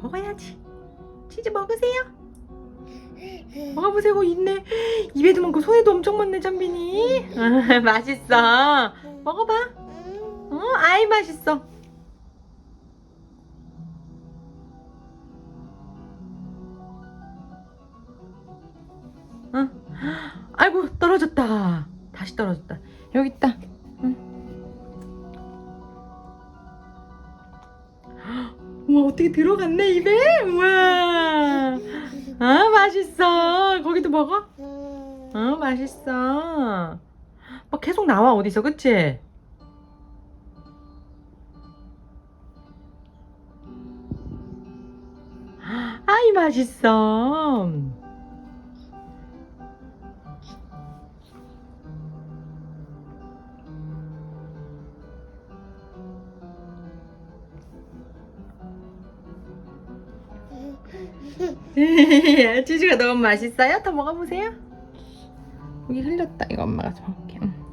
먹어야지. 치즈 먹으세요. 먹어보세요. 있네. 입에도 많고 손에도 엄청 많네, 잠빈이. 아, 맛있어. 먹어봐. 어, 아이 맛있어. 응. 아이고 떨어졌다. 다시 떨어졌다. 여기 있다. 응. 우와 어떻게 들어갔네 입에? 우와. 아 맛있어. 거기도 먹어? 어 맛있어. 뭐 계속 나와 어디서 그치? 아이 맛있어. 치즈가 너무 맛있어요? 더 먹어보세요. 여기 흘렸다. 이거 엄마가 좀 먹을게. 응.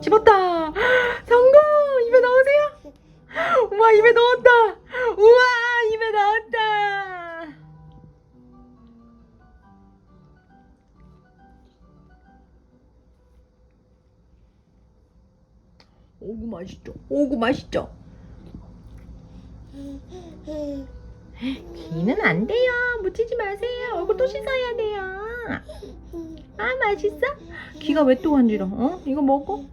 집었다. 성공. 입에 넣으세요. 우와 입에 넣었다. 오구 맛있죠. 오구 맛있죠. 귀는 안 돼요. 묻히지 마세요. 얼굴 또 씻어야 돼요. 아 맛있어? 귀가 왜 또 간지러? 어? 이거 먹어?